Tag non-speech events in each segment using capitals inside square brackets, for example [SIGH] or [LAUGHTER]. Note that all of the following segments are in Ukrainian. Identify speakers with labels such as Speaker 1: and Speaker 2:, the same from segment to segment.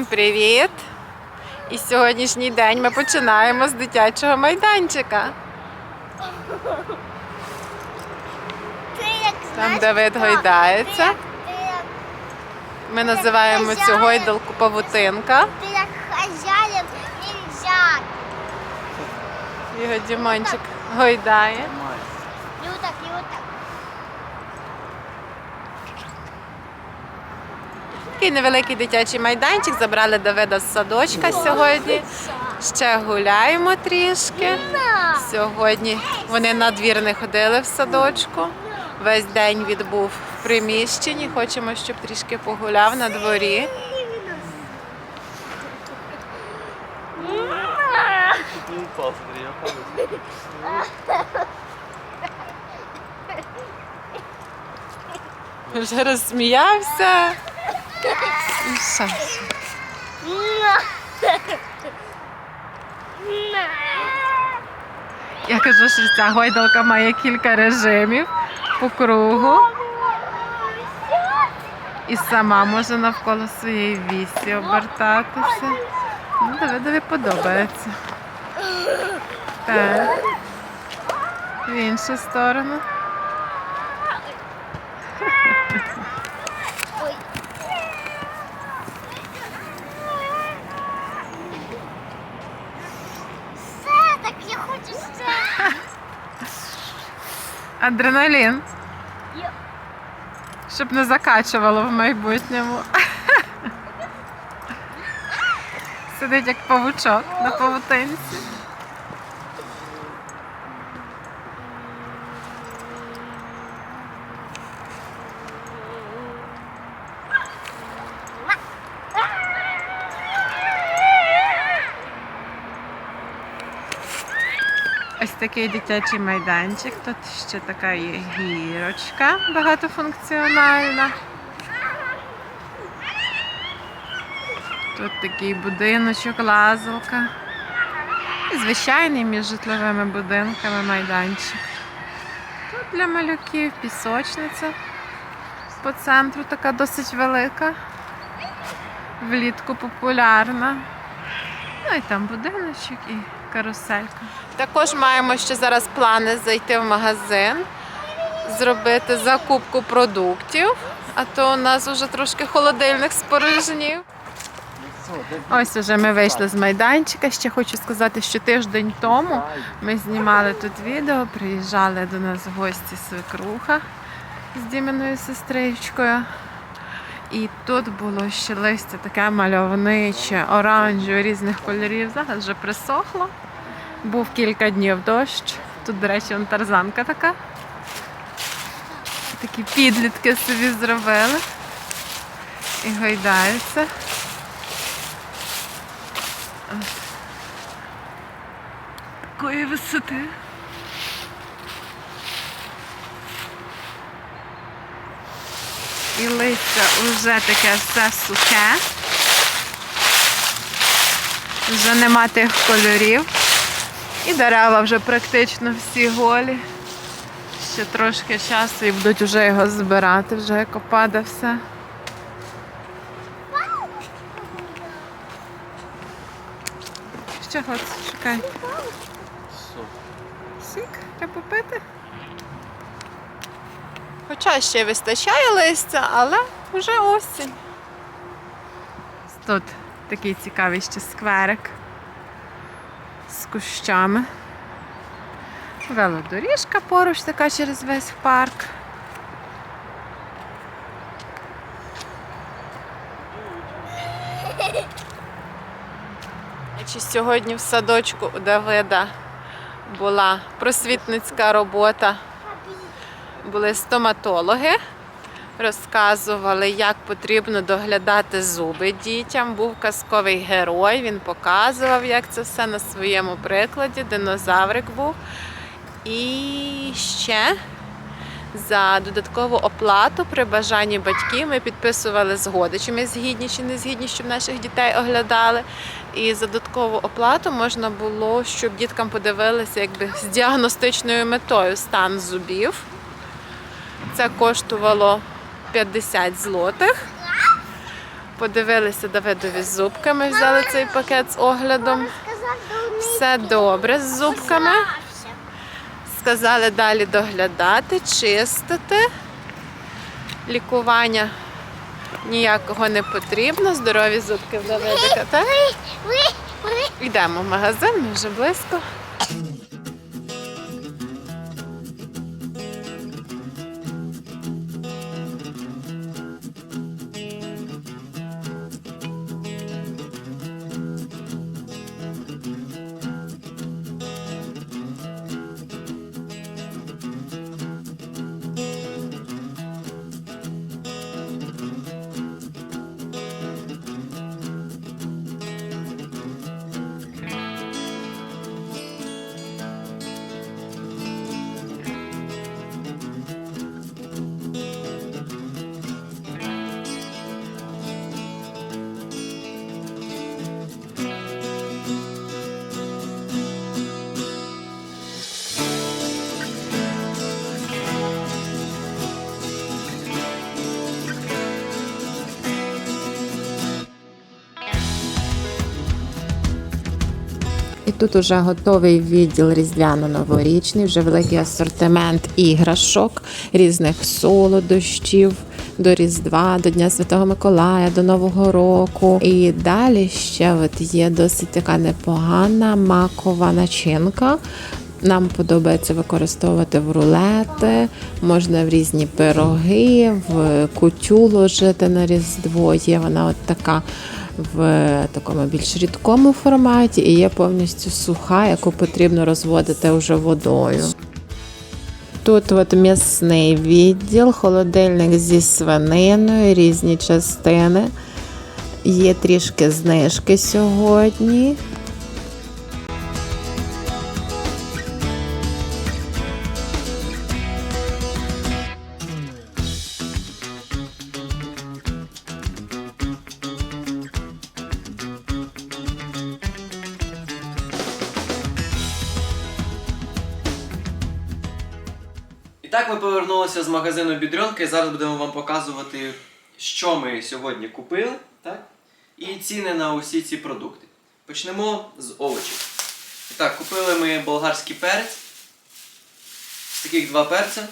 Speaker 1: Всім привіт! І сьогоднішній день ми починаємо з дитячого майданчика.
Speaker 2: Ти як
Speaker 1: Там
Speaker 2: знаєш,
Speaker 1: Давид гойдається.
Speaker 2: Ти як,
Speaker 1: Ми називаємо цю гойдалку павутинка.
Speaker 2: ти як хазяїн ніндзяк.
Speaker 1: Його Дімончик гойдає.
Speaker 2: І отак, і отак.
Speaker 1: Такий невеликий дитячий майданчик. Забрали Давида з садочка сьогодні. Ще гуляємо трішки. Сьогодні вони на двір не ходили в садочку. Весь день відбув в приміщенні. Хочемо, щоб трішки погуляв на дворі. Вже розсміявся. І все. Я кажу, що ця гойдалка має кілька режимів по кругу. І сама може навколо своєї вісі обертатися. Ну, Давидові подобається. Так. В іншу сторону.
Speaker 2: Ой. Все, так я хочу ще.
Speaker 1: Адреналін. Щоб не закачувало в майбутньому. [LAUGHS] Сидить як павучок на павутинці. Ось такий дитячий майданчик. Тут ще така є гірочка багатофункціональна. Тут такий будиночок, лазалка. І звичайний між житловими будинками майданчик. Тут для малюків пісочниця. По центру така досить велика. Влітку популярна. Ну і там будиночок і каруселька. Також маємо ще зараз плани зайти в магазин, зробити закупку продуктів, а то у нас вже трошки холодильник спорожнів. Ось уже ми вийшли з майданчика. Ще хочу сказати, що тиждень тому ми знімали тут відео, приїжджали до нас в гості свекруха з Діміною сестричкою. І тут було ще листя таке мальовниче, оранжеве, різних кольорів. Зараз вже присохло. Був кілька днів дощ. Тут, до речі, вон тарзанка така. Такі підлітки собі зробили. І гойдаються. Такої висоти. І листя вже таке все сухе. Вже нема тих кольорів. І дерева вже практично всі голі. Ще трошки часу і будуть вже його збирати, вже як опаде все. Що хлопці, чекай. Сік, треба попити. Хоча ще вистачає листя, але вже осінь. Тут такий цікавий ще скверик з кущами. Велодоріжка поруч така через весь парк. Чи сьогодні в садочку у Давида була просвітницька робота. Були стоматологи, розказували, як потрібно доглядати зуби дітям. Був казковий герой, він показував, як це все на своєму прикладі. Динозаврик був. І ще за додаткову оплату при бажанні батьків ми підписували згоди, чи ми згідні, чи не згідні, щоб наших дітей оглядали. І за додаткову оплату можна було, щоб діткам подивилися якби з діагностичною метою стан зубів. Це коштувало 50 злотих. Подивилися Давидові з зубками, взяли цей пакет з оглядом. Все добре з зубками. Сказали далі доглядати, чистити. Лікування ніякого не потрібно. Здорові зубки в Давидика, так? Йдемо в магазин, ми вже близько. Тут уже готовий відділ різдвяно-новорічний, вже великий асортимент іграшок, різних солодощів до Різдва, до Дня Святого Миколая, до Нового року. І далі ще от є досить така непогана макова начинка. Нам подобається використовувати в рулети, можна в різні пироги, в кутю ложити на різдво. Є вона от така в такому більш рідкому форматі і є повністю суха, яку потрібно розводити вже водою. Тут от м'ясний відділ, холодильник зі свининою, різні частини. Є трішки знижки сьогодні.
Speaker 3: Так ми повернулися з магазину Бідрьонка і зараз будемо вам показувати, що ми сьогодні купили, так? І ціни на усі ці продукти. Почнемо з овочів. Так, купили ми болгарський перець. Таких два перця.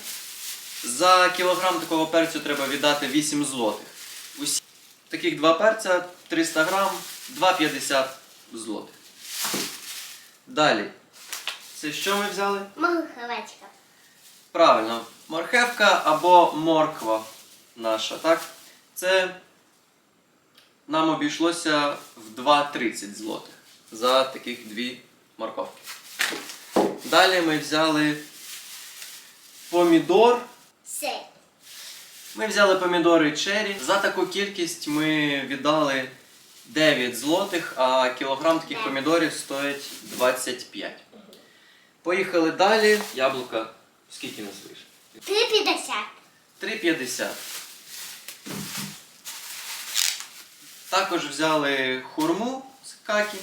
Speaker 3: За кілограм такого перцю треба віддати 8 злотих. Усі таких два перця 300 грам, 2,50 злотих. Далі. Це що ми взяли?
Speaker 2: Маховечка.
Speaker 3: Правильно, морхевка або морква наша, так? Це нам обійшлося в 2,30 злотих за таких дві морковки. Далі ми взяли помідор. Ми взяли помідори чері. За таку кількість ми віддали 9 злотих, а кілограм таких помідорів стоїть 25. Поїхали далі. Яблука. Скільки нас вийшло?
Speaker 2: 3,50.
Speaker 3: 3,50. Також взяли хурму з какі.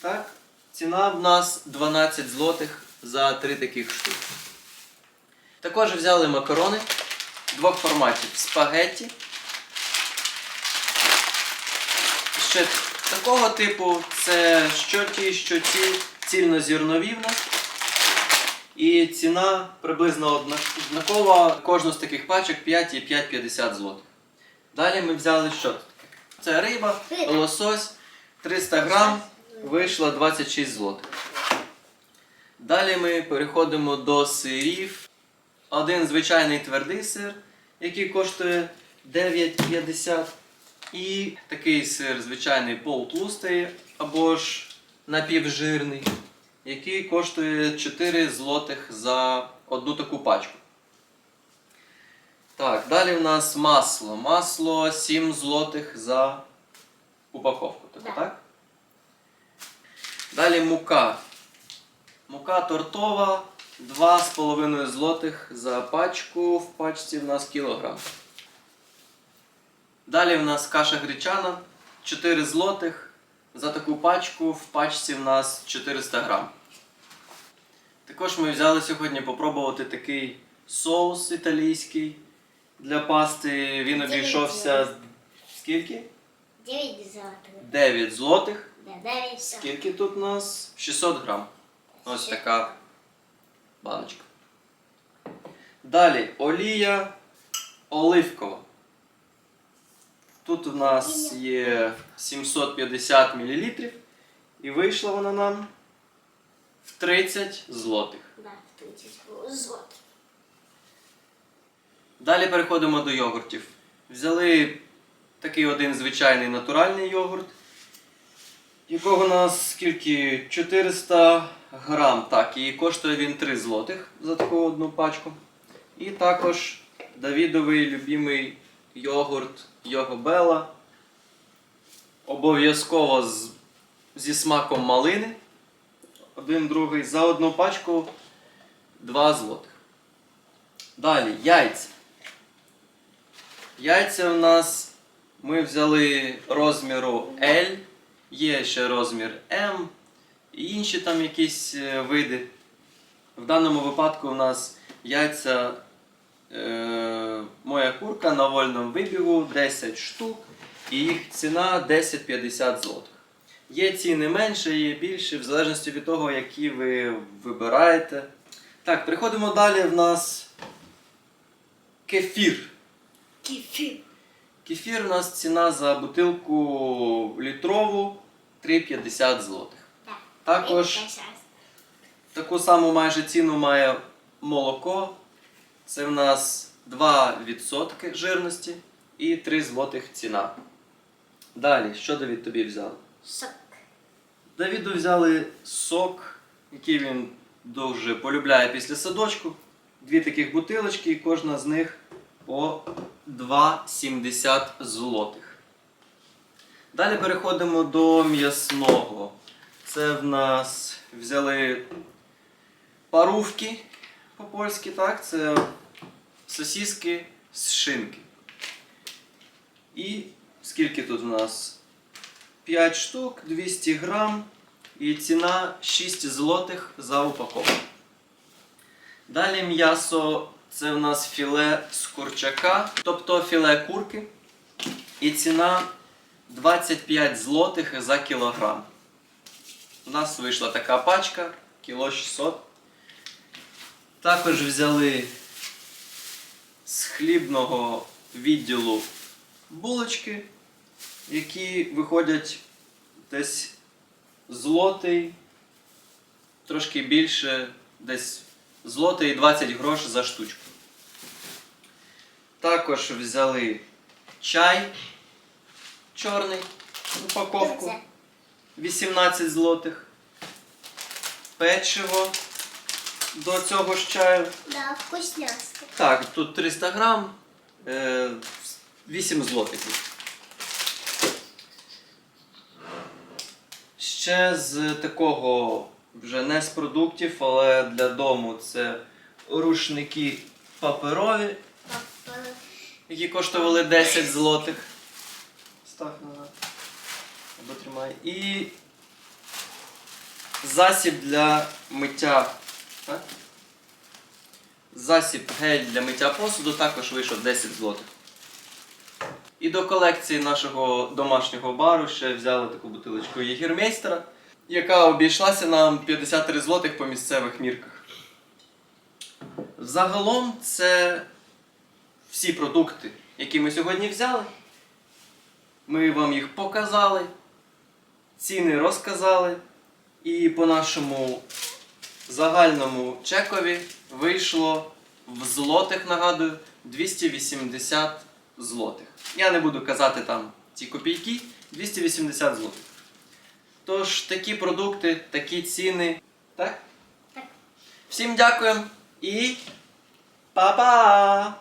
Speaker 3: Так? Ціна в нас 12 злотих за 3 таких штуки. Також взяли макарони двох форматів спагетті. Ще такого типу це що ті, що ті, цільнозірнові в нас. І ціна приблизно однакова. Кожну з таких пачок 5 і 5,50 злотих. Далі ми взяли що це Риба. лосось, 300 грам, вийшло 26 злотих. Далі ми переходимо до сирів. Один звичайний твердий сир, який коштує 9,50. І такий сир звичайний полутлустий або ж напівжирний, який коштує 4 злотих за одну таку пачку. Так, далі в нас масло. Масло 7 злотих за упаковку. Тобто,
Speaker 2: Да.
Speaker 3: так? Далі мука. Мука тортова 2,5 злотих за пачку. В пачці в нас кілограм. Далі в нас каша гречана 4 злотих за таку пачку. В пачці в нас 400 грам. Також ми взяли сьогодні попробувати такий соус італійський для пасти. Він обійшовся скільки?
Speaker 2: Дев'ять золотих.
Speaker 3: 9 злотих.
Speaker 2: Да, дев'ять.
Speaker 3: Скільки тут у нас? 600 грам. Ось така баночка. Далі олія оливкова. Тут у нас є 750 мл. І вийшла вона нам в 30 злотих.
Speaker 2: Да, тридцять злотих.
Speaker 3: Далі переходимо до йогуртів. Взяли такий один звичайний натуральний йогурт, якого у нас скільки 400 грам. Так, і коштує він 3 злотих за таку одну пачку. І також Давідовий любимий йогурт Йогобела. Обов'язково з, зі смаком малини. Один другий за одну пачку 2 злотих. Далі яйця. Яйця у нас ми взяли розміру L, є ще розмір M і інші там якісь е, види. В даному випадку у нас яйця моя курка на вольному вибігу 10 штук, і їх ціна 10-50 злотих. Є ціни менше, є більше, в залежності від того, які ви вибираєте. Так, приходимо далі. В нас кефір.
Speaker 2: Кефір.
Speaker 3: Кефір у нас ціна за бутилку літрову 3,50 злотих.
Speaker 2: Так.
Speaker 3: Також таку саму майже ціну має молоко. Це в нас 2% жирності і 3 злотих ціна. Далі, що Давід тобі взяли?
Speaker 2: Сок.
Speaker 3: Давіду взяли сок, який він дуже полюбляє після садочку. Дві таких бутилочки, і кожна з них по 2,70 злотих. Далі переходимо до м'ясного. Це в нас взяли парувки по-польськи, так? Це сосіски з шинки. І скільки тут у нас? 5 штук, 200 грам і ціна 6 злотих за упаковку. Далі м'ясо це в нас філе з курчака, тобто філе курки. І ціна 25 злотих за кілограм. У нас вийшла така пачка, кіло 600. Також взяли з хлібного відділу булочки які виходять десь злотий, трошки більше, десь злотий і 20 грош за штучку. Також взяли чай чорний, упаковку 18 злотих, печиво до цього ж чаю.
Speaker 2: Да, вкусняшка.
Speaker 3: Так, тут 300 грам, е, 8 злотих. Ще з такого вже не з продуктів, але для дому це рушники паперові, які коштували 10 злотих. Став назад. Або тримай. І засіб для миття. Засіб гель для миття посуду також вийшов 10 злотих. І до колекції нашого домашнього бару ще взяли таку бутилочку Єгірмейстера, яка обійшлася нам 53 злотих по місцевих мірках. Загалом це всі продукти, які ми сьогодні взяли. Ми вам їх показали, ціни розказали. І по нашому загальному чекові вийшло в злотих, нагадую, 280 злотих. Я не буду казати там ці копійки, 280 злотих. Тож такі продукти, такі ціни. Так?
Speaker 2: Так.
Speaker 3: Всім дякуємо і па-па!